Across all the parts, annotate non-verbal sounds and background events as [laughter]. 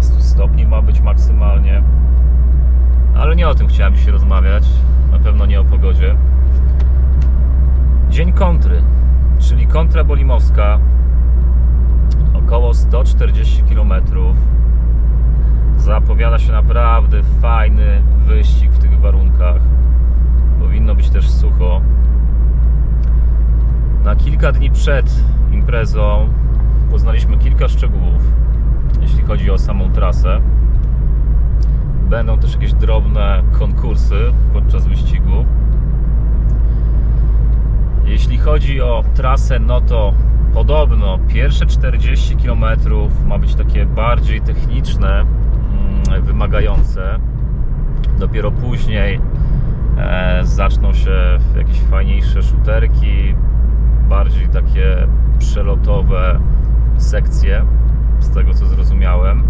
15-16 stopni ma być maksymalnie. Ale nie o tym chciałem dzisiaj rozmawiać, na pewno nie o pogodzie. Dzień kontry, czyli kontra bolimowska, około 140 km. Zapowiada się naprawdę fajny wyścig w tych warunkach. Powinno być też sucho. Na kilka dni przed imprezą poznaliśmy kilka szczegółów, jeśli chodzi o samą trasę. Będą też jakieś drobne konkursy podczas wyścigu. Jeśli chodzi o trasę, no to podobno pierwsze 40 km ma być takie bardziej techniczne, mm, wymagające. Dopiero później e, zaczną się jakieś fajniejsze szuterki, bardziej takie przelotowe sekcje, z tego co zrozumiałem.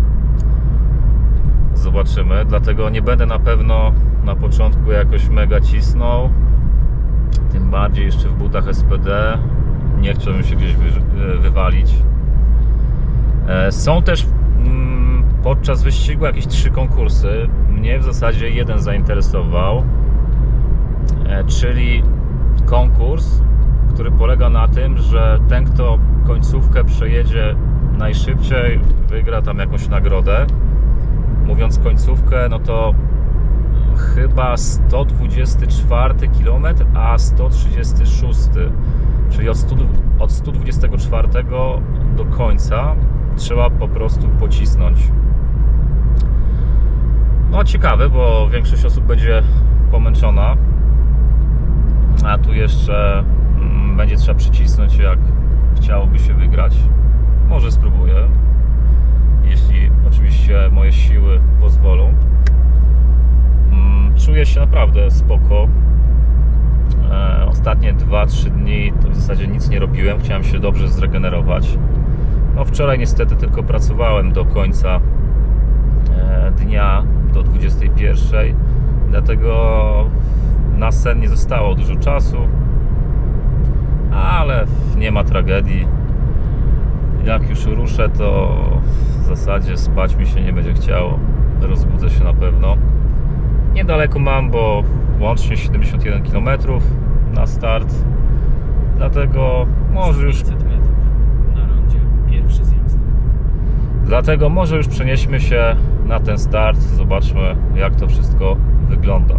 Zobaczymy, dlatego nie będę na pewno na początku jakoś mega cisnął. Tym bardziej jeszcze w butach SPD. Nie chciałbym się gdzieś wy, wywalić. E, Są też mm, podczas wyścigu jakieś trzy konkursy. Mnie w zasadzie jeden zainteresował, e, czyli konkurs, który polega na tym, że ten, kto końcówkę przejedzie najszybciej, wygra tam jakąś nagrodę. Mówiąc końcówkę, no to chyba 124 km, a 136, czyli od, 100, od 124 do końca trzeba po prostu pocisnąć. No ciekawe, bo większość osób będzie pomęczona, a tu jeszcze mm, będzie trzeba przycisnąć, jak chciałoby się wygrać. Może spróbuję, jeśli oczywiście moje siły pozwolą. Mm, Czuję się naprawdę spoko. E, Ostatnie 2-3 dni to w zasadzie nic nie robiłem. Chciałem się dobrze zregenerować. No wczoraj niestety tylko pracowałem do końca e, dnia do 21. Dlatego na sen nie zostało dużo czasu. Ale nie ma tragedii. Jak już ruszę, to w zasadzie spać mi się nie będzie chciało. Rozbudzę się na pewno. Niedaleko mam, bo łącznie 71 km na start. Dlatego może już 500 metrów na rondzie pierwszy zjazd. Dlatego może już przenieśmy się na ten start. Zobaczmy, jak to wszystko wygląda.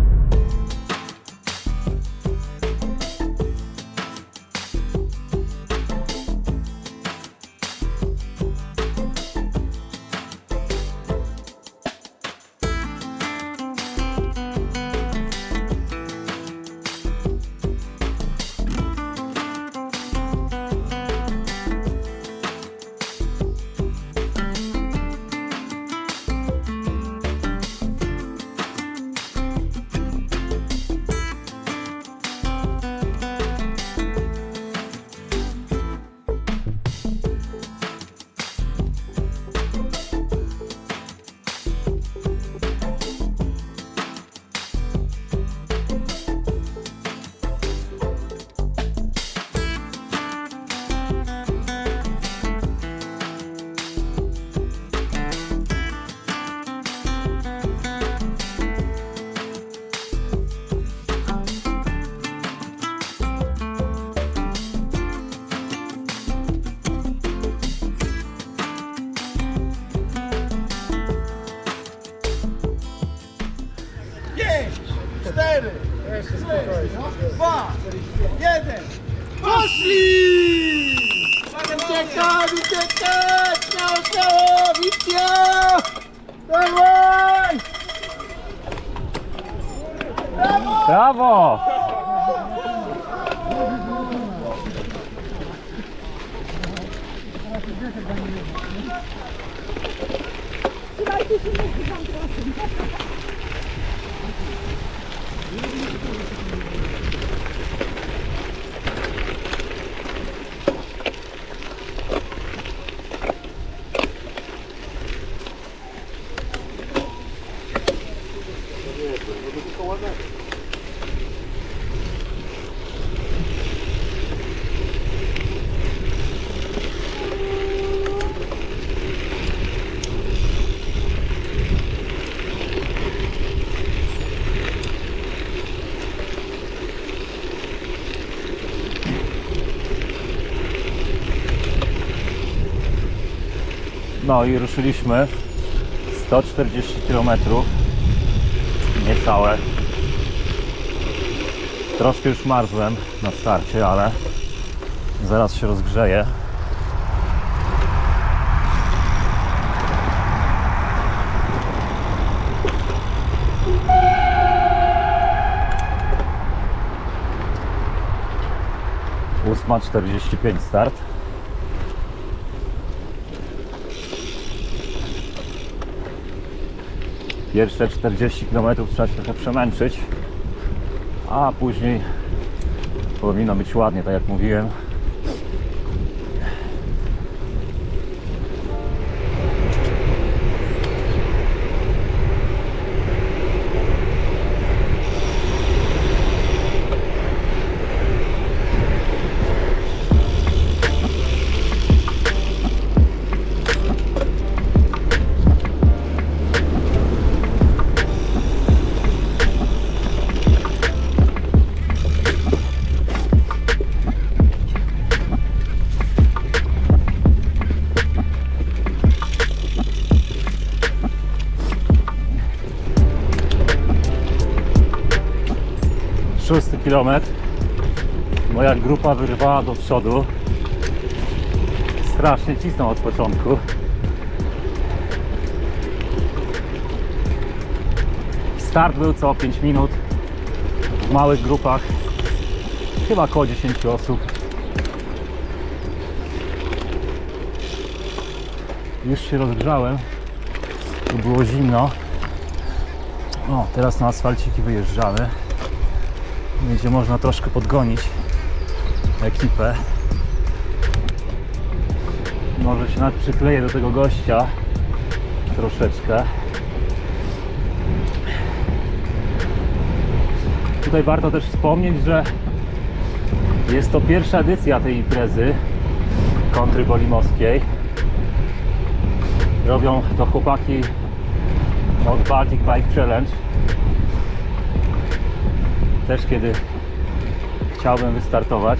No i ruszyliśmy 140 km. Niecałe. Troszkę już marzłem na starcie, ale zaraz się rozgrzeję. Ósma 45 start. Pierwsze 40 km trzeba się trochę przemęczyć, a później powinno być ładnie, tak jak mówiłem. Moja grupa wyrwała do przodu. Strasznie cisnął od początku. Start był co 5 minut w małych grupach. Chyba około 10 osób. Już się rozgrzałem. Tu było zimno. O, teraz na asfalciki wyjeżdżamy. Będzie można troszkę podgonić ekipę. Może się nawet przykleję do tego gościa troszeczkę. Tutaj warto też wspomnieć, że jest to pierwsza edycja tej imprezy kontry bolimowskiej. Robią to chłopaki od Baltic Bike Challenge też kiedy chciałbym wystartować.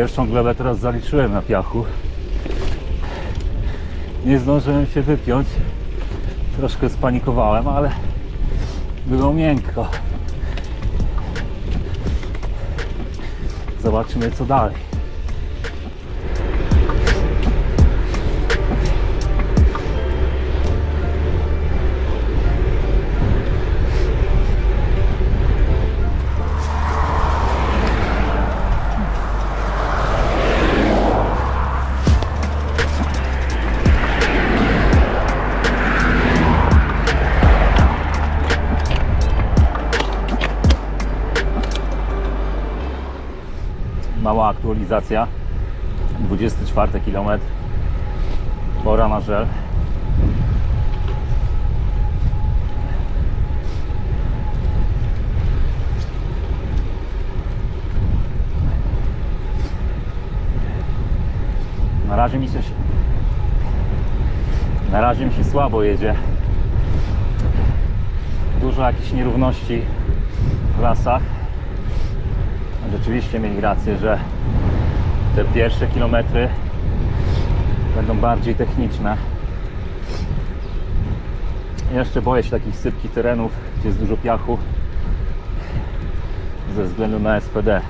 Pierwszą glebę teraz zaliczyłem na piachu. Nie zdążyłem się wypiąć. Troszkę spanikowałem, ale było miękko. Zobaczymy co dalej. Aktualizacja. 24 km. Pora na żel. Na razie mi się na razie mi się słabo jedzie. Dużo jakichś nierówności w lasach rzeczywiście mieli rację, że te pierwsze kilometry będą bardziej techniczne. Jeszcze boję się takich sypkich terenów, gdzie jest dużo piachu ze względu na SPD.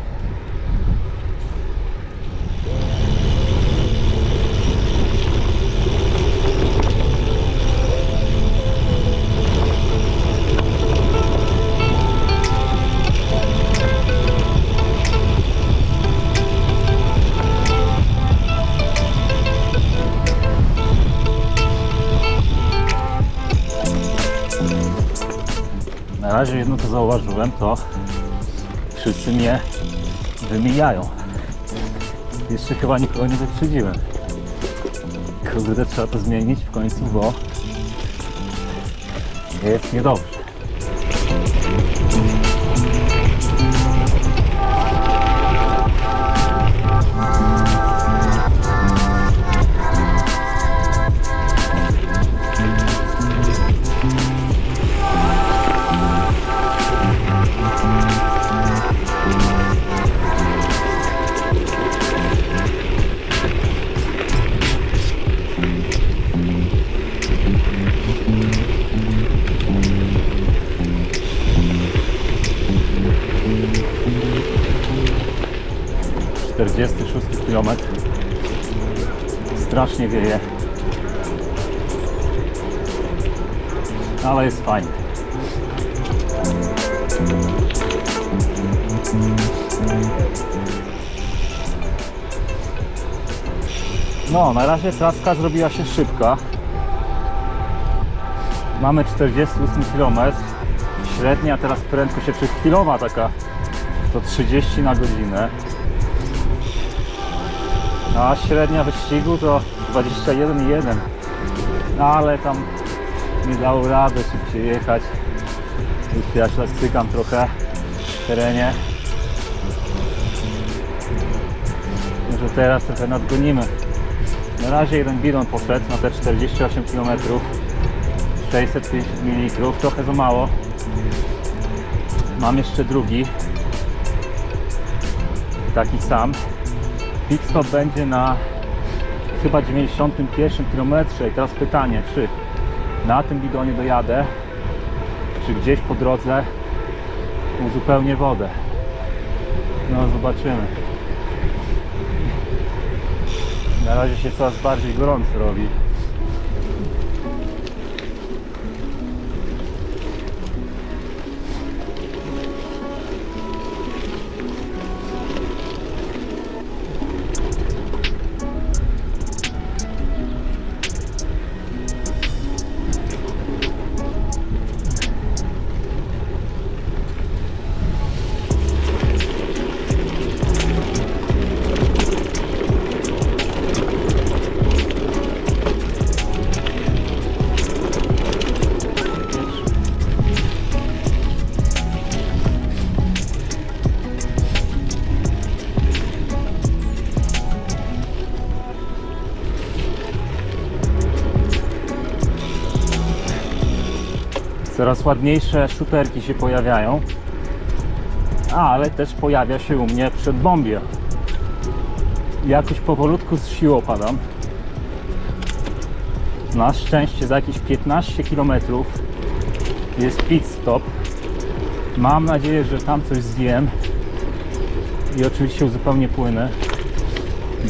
Razie jedno co zauważyłem, to wszyscy mnie wymijają. Jeszcze chyba nikogo nie wyprzedziłem. Kurde, trzeba to zmienić w końcu, bo jest niedobrze. Czterdziesty szósty kilometr. Strasznie wieje. Ale jest fajnie. No, na razie traska zrobiła się szybka. Mamy 48 km. Średnia teraz prędkość jeszcze chwilowa taka to 30 na godzinę. A średnia wyścigu to 21,1. No ale tam nie dało rady szybciej jechać. Już ja się stykam trochę w terenie. Może teraz trochę nadgonimy. Na razie jeden bidon poszedł na te 48 km. 650 ml, trochę za mało. Mam jeszcze drugi. Taki sam. Pit stop będzie na chyba 91 km. I teraz pytanie, czy na tym bidonie dojadę, czy gdzieś po drodze uzupełnię wodę. No zobaczymy. Na razie się coraz bardziej gorąco robi. Coraz ładniejsze szuterki się pojawiają. Ale też pojawia się u mnie przedbombie. Jakoś powolutku z sił opadam. Na szczęście za jakieś 15 km jest pit stop. Mam nadzieję, że tam coś zjem i oczywiście uzupełnię płyny,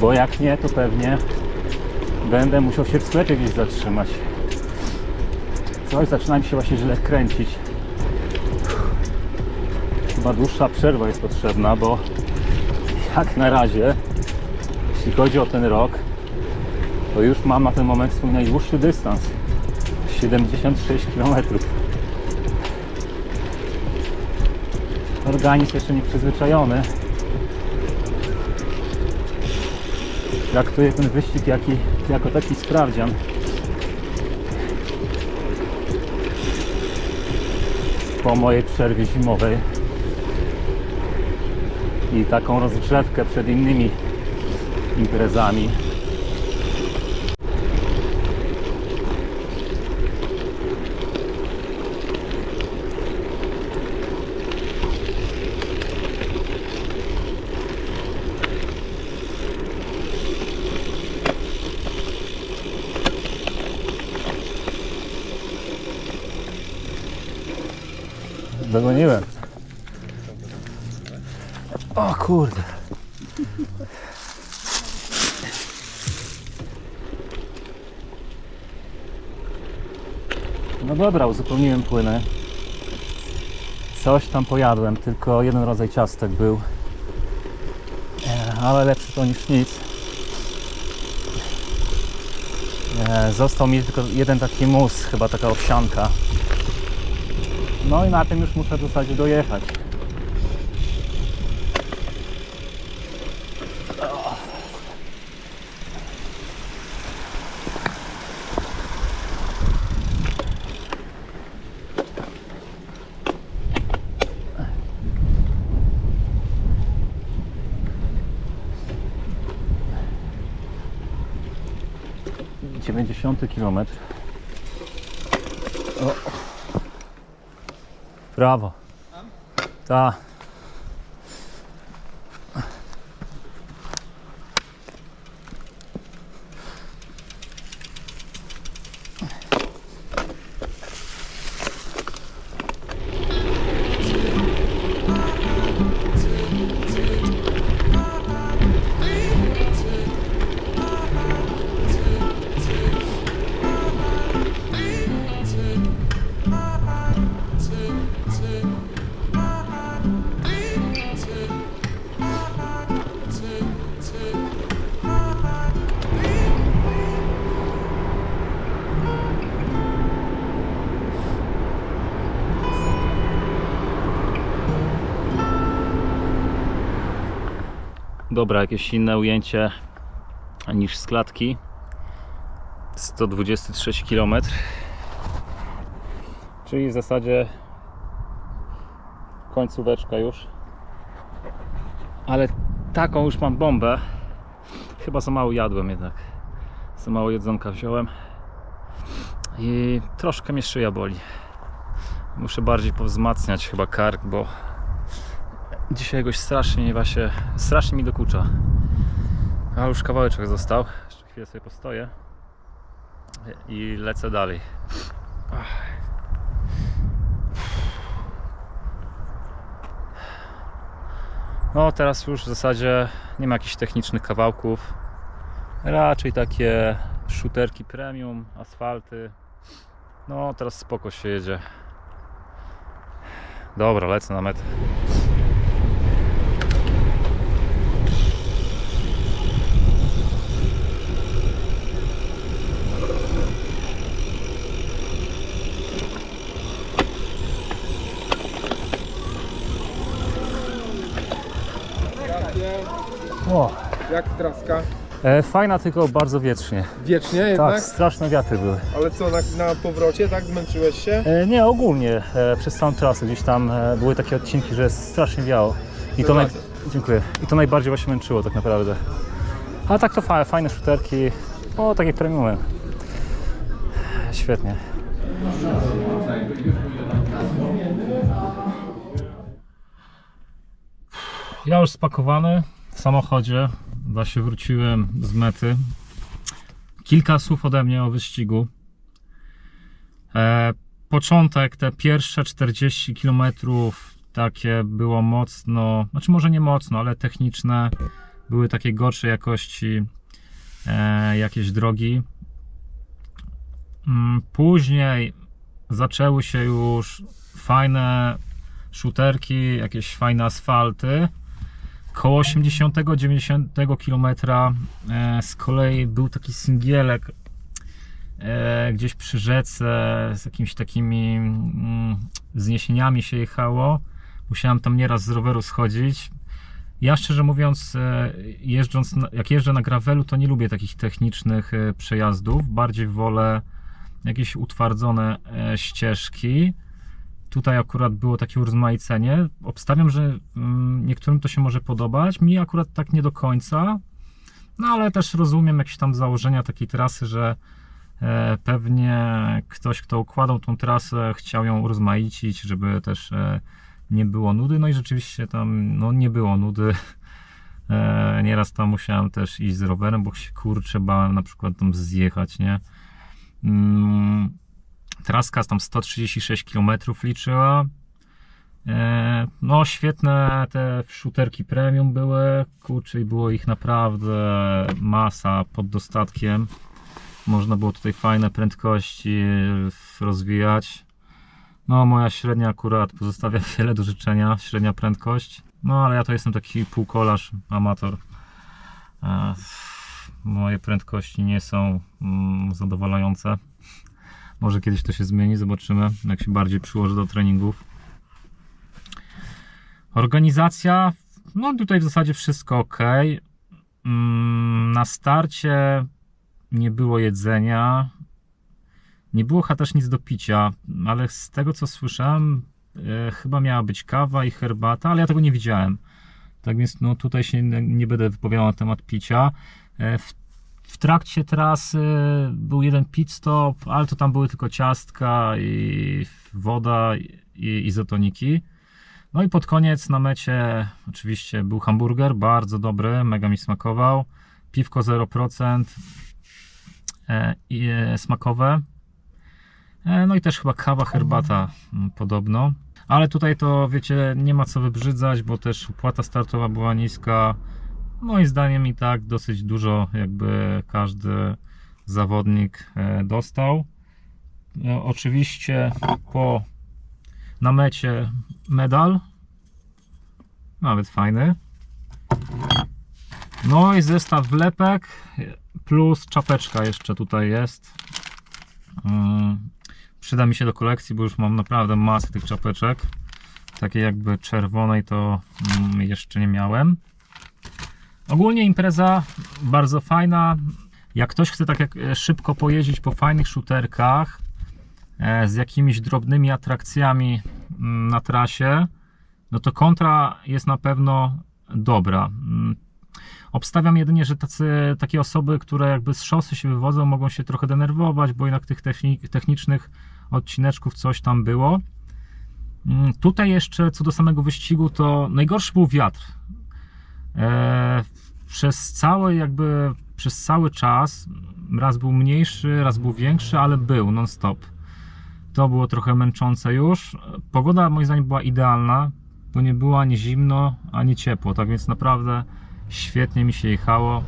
bo jak nie, to pewnie będę musiał się w sklepie gdzieś zatrzymać. Coś zaczyna mi się właśnie źle kręcić. Chyba dłuższa przerwa jest potrzebna, bo jak na razie, jeśli chodzi o ten rok, to już mam na ten moment swój najdłuższy dystans 76 km. Organizm jeszcze nie przyzwyczajony. Traktuję ten wyścig jaki, jako taki sprawdzian. Po mojej przerwie zimowej i taką rozgrzewkę przed innymi imprezami. Dogoniłem. O kurde. No dobra, uzupełniłem płyny. Coś tam pojadłem, tylko jeden rodzaj ciastek był. E, Ale lepszy to niż nic. E, Został mi tylko jeden taki mus, chyba taka owsianka. No i na tym już muszę w zasadzie dojechać. Dziewięćdziesiąty kilometr. O. Bravo. Tá. Dobra, jakieś inne ujęcie niż z klatki. 123 km. Czyli w zasadzie końcóweczka już. Ale taką już mam bombę. Chyba za mało jadłem jednak. Za mało jedzonka wziąłem. I troszkę mnie szyja boli. Muszę bardziej powzmacniać chyba kark, bo dzisiaj jakoś strasznie właśnie, strasznie mi dokucza. Ale już kawałeczek został. Jeszcze chwilę sobie postoję i lecę dalej. No teraz już w zasadzie nie ma jakichś technicznych kawałków. Raczej takie shooterki premium, asfalty. No teraz spoko się jedzie. Dobra, lecę na metę. O, Jak traska? e, fajna, tylko bardzo wietrznie. Wiecznie jednak? Tak, straszne wiatry były. Ale co, na, na powrocie, tak? Zmęczyłeś się? E, nie, ogólnie e, przez całą trasę gdzieś tam e, były takie odcinki, że strasznie wiało. I to, naj... Dziękuję. I to najbardziej właśnie męczyło tak naprawdę. A tak to fa- fajne shooterki, o takie premiumy. Świetnie. Ja już spakowany samochodzie. Właśnie wróciłem z mety. Kilka słów ode mnie o wyścigu. E, początek, te pierwsze 40 km takie było mocno, znaczy może nie mocno, ale techniczne. Były takie gorszej jakości e, jakieś drogi. Mm, Później zaczęły się już fajne shooterki, jakieś fajne asfalty. Koło 80-90 km e, z kolei był taki singielek e, gdzieś przy rzece z jakimiś takimi mm, wzniesieniami się jechało. Musiałem tam nieraz z roweru schodzić. Ja szczerze mówiąc, e, jeżdżąc, jak jeżdżę na gravelu, to nie lubię takich technicznych przejazdów. Bardziej wolę jakieś utwardzone ścieżki. Tutaj akurat było takie urozmaicenie. Obstawiam, że mm, niektórym to się może podobać. Mi akurat tak nie do końca. No ale też rozumiem jakieś tam założenia takiej trasy, że e, pewnie ktoś, kto układał tą trasę, chciał ją urozmaicić, żeby też e, nie było nudy. No i rzeczywiście tam no, nie było nudy. E, Nieraz tam musiałem też iść z rowerem, bo się kurczę bałem na przykład tam zjechać, nie? Traska tam 136 km liczyła. E, No, świetne te shooterki premium były. Kurczę, było ich naprawdę masa pod dostatkiem. Można było tutaj fajne prędkości rozwijać. No, moja średnia akurat pozostawia [laughs] wiele do życzenia, średnia prędkość. No, ale ja to jestem taki półkolarz, amator. E, Moje prędkości nie są mm, zadowalające. Może kiedyś to się zmieni, zobaczymy, jak się bardziej przyłoży do treningów. Organizacja, no tutaj w zasadzie wszystko ok. Mm, Na starcie nie było jedzenia, nie było też nic do picia, ale z tego co słyszałem, e, chyba miała być kawa i herbata, ale ja tego nie widziałem. Tak więc no, tutaj się nie, nie będę wypowiadał na temat picia. E, w, w trakcie trasy był jeden pit stop, ale to tam były tylko ciastka i woda i izotoniki. No i pod koniec na mecie oczywiście był hamburger, bardzo dobry, mega mi smakował. Piwko 0% e, e, smakowe. E, No i też chyba kawa, herbata podobno. Ale tutaj to wiecie, nie ma co wybrzydzać, bo też opłata startowa była niska. Moim zdaniem i tak dosyć dużo jakby każdy zawodnik e, dostał. E, Oczywiście po na mecie medal. Nawet fajny. No i zestaw wlepek plus czapeczka jeszcze tutaj jest. Mm, Przyda mi się do kolekcji, bo już mam naprawdę masę tych czapeczek. Takiej jakby czerwonej to mm, jeszcze nie miałem. Ogólnie impreza bardzo fajna. Jak ktoś chce tak jak e, szybko pojeździć po fajnych shooterkach e, z jakimiś drobnymi atrakcjami mm, na trasie, no to kontra jest na pewno dobra. Mm, Obstawiam jedynie, że tacy, takie osoby, które jakby z szosy się wywodzą, mogą się trochę denerwować, bo jednak tych techni- technicznych odcineczków coś tam było. Mm, Tutaj jeszcze co do samego wyścigu, to najgorszy był wiatr. E, przez cały jakby przez cały czas raz był mniejszy, raz był większy, ale był non stop. To było trochę męczące już. Pogoda moim zdaniem była idealna, bo nie było ani zimno, ani ciepło, tak więc naprawdę świetnie mi się jechało.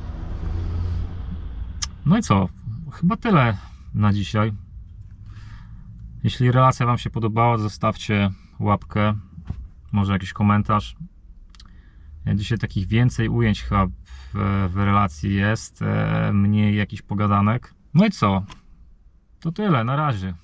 No i co? Chyba tyle na dzisiaj. Jeśli relacja Wam się podobała, zostawcie łapkę, może jakiś komentarz. Dzisiaj takich więcej ujęć chyba w, w relacji jest, e, mniej jakichś pogadanek. No i co? To tyle, na razie.